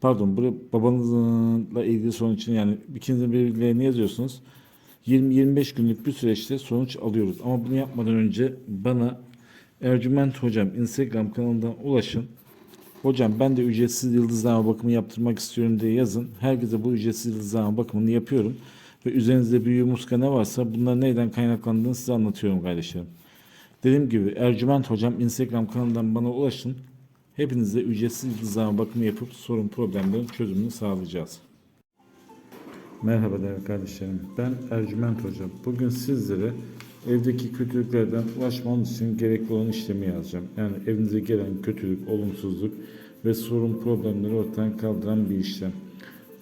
Pardon, buraya babanızla ilgili sorun için yani ikinizin bilgilerini yazıyorsunuz. 20-25 günlük bir süreçte sonuç alıyoruz. Ama bunu yapmadan önce bana Ercüment Hocam Instagram kanalından ulaşın. Hocam ben de ücretsiz yıldızlama bakımı yaptırmak istiyorum diye yazın. Herkese bu ücretsiz yıldızlama bakımını yapıyorum. Ve üzerinizde büyü muska ne varsa bunlar neyden kaynaklandığını size anlatıyorum kardeşlerim. Dediğim gibi Ercüment Hocam Instagram kanalından bana ulaşın. Hepinize ücretsiz yıldızlama bakımı yapıp sorun problemlerin çözümünü sağlayacağız. Merhaba değerli kardeşlerim. Ben Ercüment Hoca. Bugün sizlere evdeki kötülüklerden ulaşmanız için gerekli olan işlemi yazacağım. Yani evinize gelen kötülük, olumsuzluk ve sorun problemleri ortadan kaldıran bir işlem.